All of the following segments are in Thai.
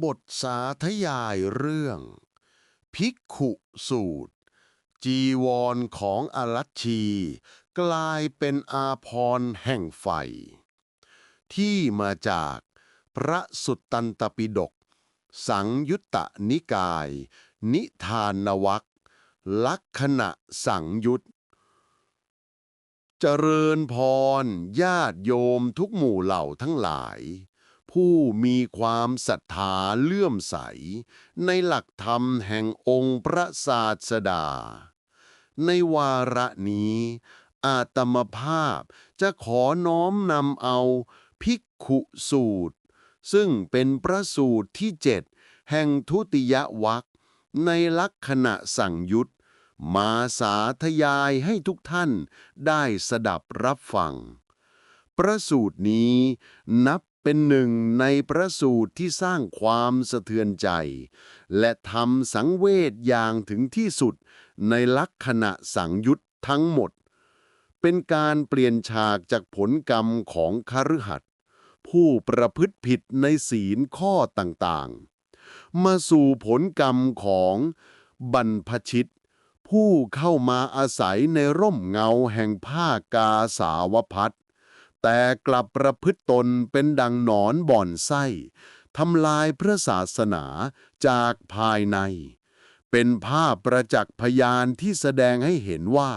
บทสาธยายเรื่อง ภิกขุสูตร จีวรของอรัชชี กลายเป็นอาพรแห่งไฟ ที่มาจากพระสุตตันตปิฎกสังยุตตนิกาย นิทานวักลักษณะสังยุตเจริญพรญาติโยมทุกหมู่เหล่าทั้งหลาย ผู้มีความศรัทธาเลื่อมใส ในหลักธรรมแห่งองค์พระศาสดา ในวาระนี้ อาตมภาพจะขอน้อมนำเอาภิกขุสูตร ซึ่งเป็นพระสูตรที่เจ็ดแห่งทุติยวัคในลักษณะสั่งยุตมาสาธยายให้ทุกท่านได้สดับรับฟัง ประสูตรนี้นับ เป็นหนึ่งในประสูตรที่สร้างความสะเทือนใจ และทำสังเวชอย่างถึงที่สุดในลักษณะสังยุตทั้งหมด เป็นการเปลี่ยนฉากจากผลกรรมของคฤหัสถ์ผู้ประพฤติผิดในศีลข้อต่างๆ มาสู่ผลกรรมของบรรพชิต ผู้เข้ามาอาศัยในร่มเงาแห่งผ้ากาสาวพัด แต่กลับประพฤติตนเป็นดังหนอนบ่อนไส้ทำลายพระศาสนาจากภายใน เป็นภาพประจักษ์พยานที่แสดงให้เห็นว่า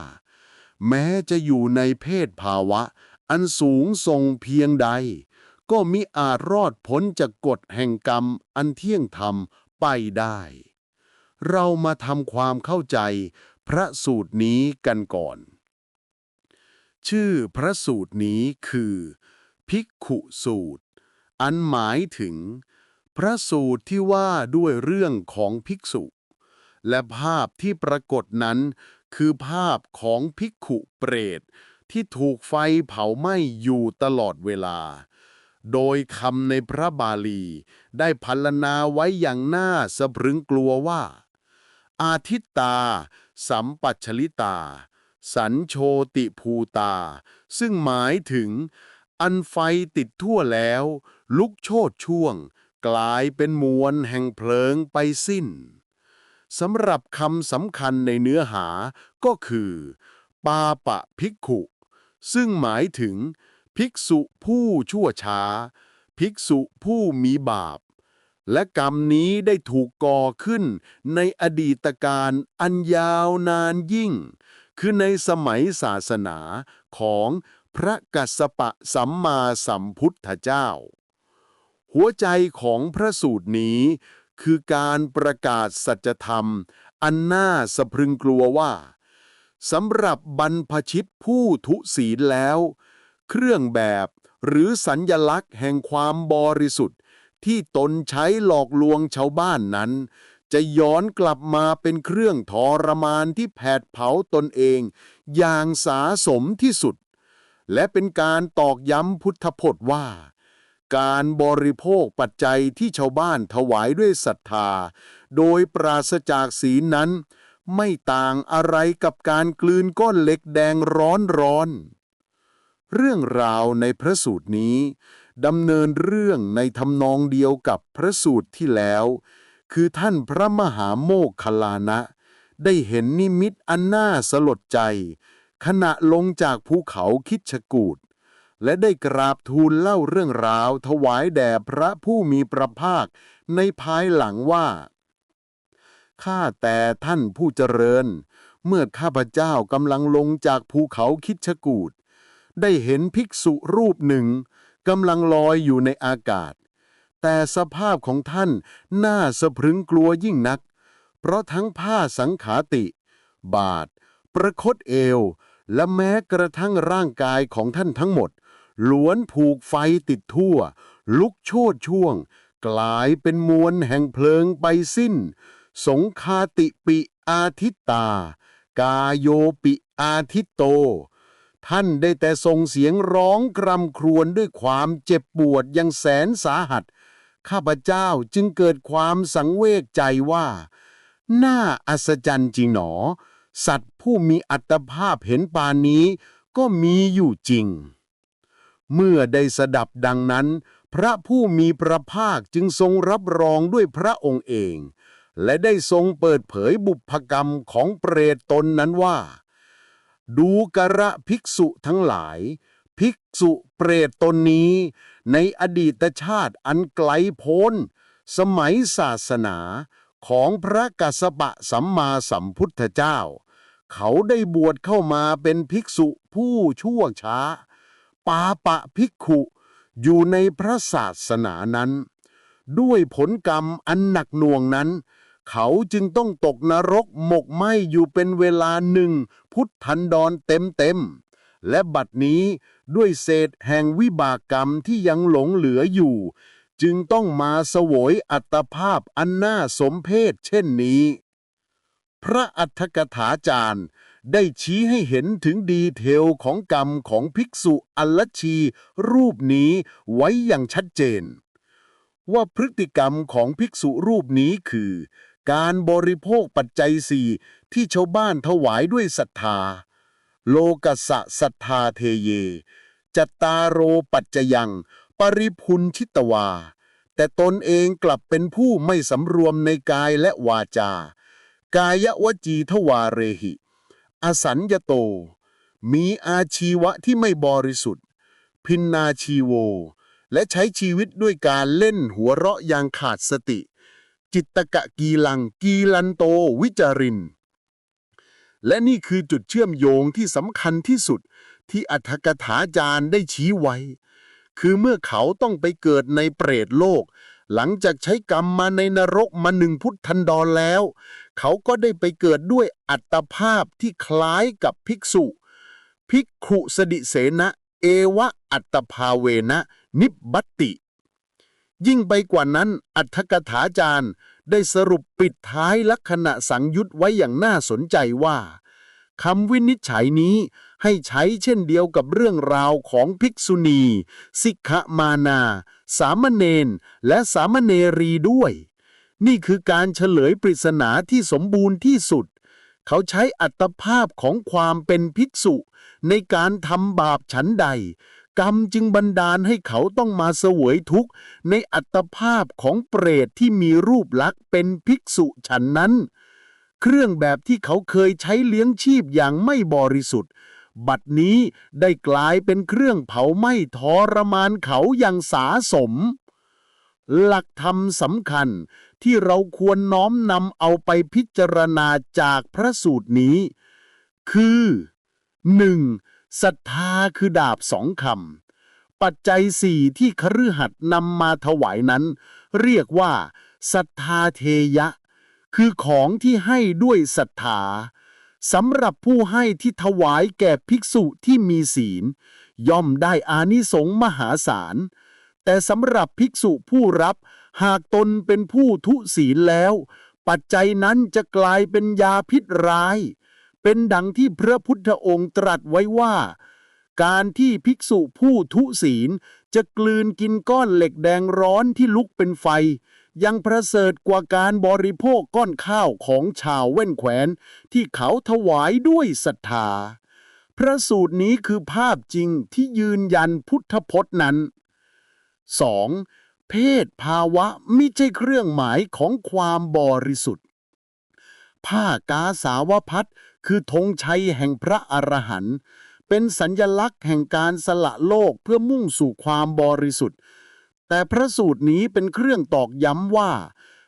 แม้จะอยู่ในเพศภาวะ อันสูงส่งเพียงใด ก็มิอาจรอดพ้นจากกฎแห่งกรรมอันเที่ยงธรรมไปได้ เรามาทำความเข้าใจพระสูตรนี้กันก่อน ชื่อพระสูตรนี้คือ ภิกขุสูตร อันหมายถึง พระสูตรที่ว่าด้วยเรื่องของภิกษุ และภาพที่ปรากฏนั้น คือภาพของภิกขุเปรต ที่ถูกไฟเผาไหม้อยู่ตลอดเวลา โดยคำในพระบาลี ได้พรรณนาไว้อย่างน่าสะพรึงกลัวว่า อาทิตตา สัมปัชชลิตา สัญโชติภูตา ซึ่งหมายถึง อันไฟติดทั่วแล้ว ลุกโชดช่วง กลายเป็นมวลแห่งเพลิงไปสิ้นสำหรับคำสำคัญในเนื้อหาก็คือ ปาปะภิกขุ ซึ่งหมายถึง ภิกษุผู้ชั่วช้า ภิกษุผู้มีบาป และกรรมนี้ได้ถูกก่อขึ้นในอดีตการอันยาวนานยิ่ง คือในสมัยศาสนาของพระกัสสปะสัมมาสัมพุทธเจ้า หัวใจของพระสูตรนี้ คือการประกาศสัจธรรม อันน่าสะพรึงกลัวว่าสำหรับบรรพชิตผู้ทุศีลแล้ว เครื่องแบบหรือสัญญลักษณ์แห่งความบริสุทธิ์ที่ตนใช้หลอกลวงชาวบ้านนั้น จะย้อนกลับมาเป็นเครื่องทรมานที่แผดเผาตนเอง อย่างสาสมที่สุด และเป็นการตอกย้ำพุทธพจน์ว่า การบริโภคปัจจัยที่ชาวบ้านถวายด้วยศรัทธา โดยปราศจากศีลนั้น ไม่ต่างอะไรกับการกลืนก้อนเหล็กแดงร้อนร้อนๆเรื่องราวในพระสูตรนี้ดำเนินเรื่องในทำนองเดียวกับพระสูตรที่แล้ว คือท่านพระมหาโมคคลานะ ได้เห็นนิมิตอันน่าสลดใจ ขณะลงจากภูเขาคิดชกูดและได้กราบทูลเล่าเรื่องราว ถวายแด่พระผู้มีพระภาคในภายหลังว่า ข้าแต่ท่านผู้เจริญ เมื่อข้าพเจ้ากำลังลงจากภูเขาคิดชกูดได้เห็นภิกษุรูปหนึ่งกำลังลอยอยู่ในอากาศ แต่สภาพของท่านน่าสะพรึงกลัวยิ่งนัก เพราะทั้งผ้าสังขาติ บาท ประคตเอว และแม้กระทั่งร่างกายของท่านทั้งหมด ล้วนผูกไฟติดทั่ว ลุกโชดช่วง กลายเป็นมวลแห่งเพลิงไปสิ้น สงคาติปิอาทิตตา กาโยปิอาทิตโต ท่านได้แต่ส่งเสียงร้องกรำครวญด้วยความเจ็บปวดยังแสนสาหัส ข้าพเจ้าจึงเกิดความสังเวชใจว่า น่าอัศจรรย์จริงหนอ สัตว์ผู้มีอัตภาพเห็นปานนี้ก็มีอยู่จริง เมื่อได้สดับดังนั้น พระผู้มีพระภาคจึงทรงรับรองด้วยพระองค์เอง และได้ทรงเปิดเผยบุพกรรมของเปรตตนนั้นว่า ดูกระภิกษุทั้งหลาย ภิกษุเปรตตนนี้ ในอดีตชาติอันไกลโพ้น สมัยศาสนาของพระกัสสปะสัมมาสัมพุทธเจ้า เขาได้บวชเข้ามาเป็นภิกษุผู้ชั่วช้า ปาปะภิกขุอยู่ในพระศาสนานั้น ด้วยผลกรรมอันหนักหน่วงนั้น เขาจึงต้องตกนรกหมกไหมอยู่เป็นเวลาหนึ่งพุทธันดรเต็มเต็ม และบัดนี้ด้วยเศษแห่งวิบากกรรมที่ยังหลงเหลืออยู่ จึงต้องมาสวยอัตภาพอันน่าสมเพชเช่นนี้ พระอัฏฐกถาจารย์ได้ชี้ให้เห็นถึงดีเทลของกรรมของภิกษุอัลลชี รูปนี้ไว้อย่างชัดเจน ว่าพฤติกรรมของภิกษุรูปนี้คือ การบริโภคปัจจัยสี่ที่ชาวบ้านถวายด้วยศรัทธา โลกสะศรัทธาเทเย จตาโรปัจจยัง ปริพุนชิตวา แต่ตนเองกลับเป็นผู้ไม่สำรวมในกายและวาจา กายวจีทวาเรหิ อสัญญโต มีอาชีวะที่ไม่บริสุทธิ์ พินนาชีโว และใช้ชีวิตด้วยการเล่นหัวเราะอย่างขาดสติ จิตตะกะกีลังกีลันโตวิจาริน และนี่คือจุดเชื่อมโยงที่สำคัญที่สุดที่อัฏฐกถาจารย์ได้ชี้ไว้ คือเมื่อเขาต้องไปเกิดในเปรตโลก หลังจากใช้กรรมมาในนรกมาหนึ่งพุทธันดรแล้ว เขาก็ได้ไปเกิดด้วยอัตภาพที่คล้ายกับภิกษุ ภิกขุสดิเสนะเอวะอัตภาเวนะ นิบบัติ ยิ่งไปกว่านั้นอัฏฐกถาจารย์ ได้สรุปปิดท้ายลักษณะสังยุตไว้อย่างน่าสนใจว่าคำวินิจฉัยนี้ให้ใช้เช่นเดียวกับเรื่องราวของภิกษุณี สิกขมานา สามเณรและสามเณรีด้วย นี่คือการเฉลยปริศนาที่สมบูรณ์ที่สุด เขาใช้อัตภาพของความเป็นภิกษุ ในการทำบาปฉันใด กรรมจึงบันดาลให้เขาต้องมาเสวยทุกข์ ในอัตภาพของเปรตที่มีรูปลักษณ์เป็นภิกษุฉันนั้น เครื่องแบบที่เขาเคยใช้เลี้ยงชีพอย่างไม่บริสุทธิ์ บัดนี้ได้กลายเป็นเครื่องเผาไหม้ทรมานเขาอย่างสาสม หลักธรรมสำคัญที่เราควรน้อมนำเอาไปพิจารณาจากพระสูตรนี้ คือ 1. ศรัทธาคือดาบสองคำ ปัจจัยสี่ที่คฤหัสถ์นำมาถวายนั้น เรียกว่าศรัทธาเทยะ คือของที่ให้ด้วยศรัทธาสำหรับผู้ให้ที่ถวายแก่ภิกษุที่มีศีล ย่อมได้อานิสงส์มหาศาล แต่สำหรับภิกษุผู้รับหากตนเป็นผู้ทุศีลแล้ว ปัจจัยนั้นจะกลายเป็นยาพิษร้าย เป็นดังที่พระพุทธองค์ตรัสไว้ว่า การที่ภิกษุผู้ทุศีล จะกลืนกินก้อนเหล็กแดงร้อนที่ลุกเป็นไฟ ยังประเสริฐกว่าการบริโภคก้อนข้าวของชาวแว่นแขวนที่เขาถวายด้วยศรัทธา พระสูตรนี้คือภาพจริงที่ยืนยันพุทธพจน์นั้น 2. เพศภาวะไม่ใช่เครื่องหมายของความบริสุทธิ์ผ้ากาสาวพัด คือธงชัยแห่งพระอรหันต์เป็นสัญญลักษณ์แห่งการสละโลกเพื่อมุ่งสู่ความบริสุทธิ์ แต่พระสูตรนี้เป็นเครื่องตอกย้ำว่า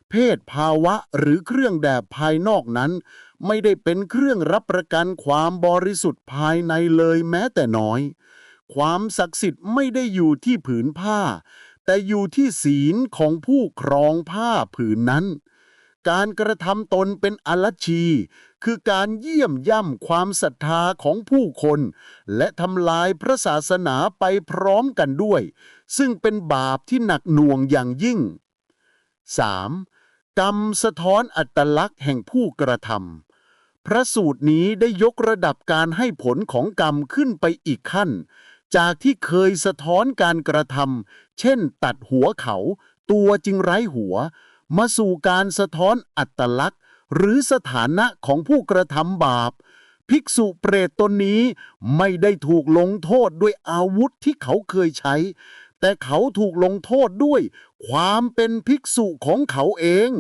เพศภาวะหรือเครื่องแดบภายนอกนั้น ไม่ได้เป็นเครื่องรับประกันความบริสุทธิ์ภายในเลยแม้แต่น้อย ความศักดิ์สิทธิ์ไม่ได้อยู่ที่ผืนผ้า แต่อยู่ที่ศีลของผู้ครองผ้าผืนนั้น การกระทำตนเป็นอลัชชี คือการเยี่ยมย่ำความศรัทธาของผู้คน และทำลายพระศาสนาไปพร้อมกันด้วย ซึ่งเป็นบาปที่หนักหน่วงอย่างยิ่ง 3. กรรมสะท้อนอัตลักษณ์แห่งผู้กระทำพระสูตรนี้ได้ยกระดับการให้ผลของกรรมขึ้นไปอีกขั้น จากที่เคยสะท้อนการกระทำเช่น ตัดหัวเขา ตัวจึงไร้หัว มาสู่การสะท้อนอัตลักษณ์ หรือสถานะของผู้กระทำบาป ภิกษุเปรตตนนี้ไม่ได้ถูกลงโทษด้วยอาวุธที่เขาเคยใช้ แต่เขาถูกลงโทษด้วย ความเป็นภิกษุของเขาเอง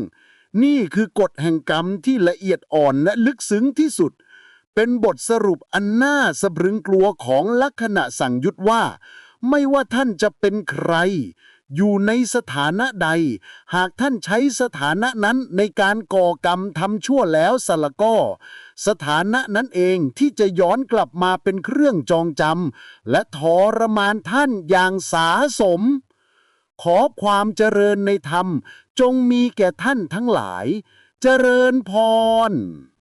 นี่คือกฎแห่งกรรมที่ละเอียดอ่อนและลึกซึ้งที่สุดเป็นบทสรุปอันน่าสะพรึงกลัวของลักษณะสั่งยุตว่า ไม่ว่าท่านจะเป็นใคร อยู่ในสถานะใด หากท่านใช้สถานะนั้นในการก่อกรรมทำชั่วแล้วสละก็ สถานะนั้นเองที่จะย้อนกลับมาเป็นเครื่องจองจำและทรมานท่านอย่างสาสม ขอความเจริญในธรรมจงมีแก่ท่านทั้งหลาย เจริญพร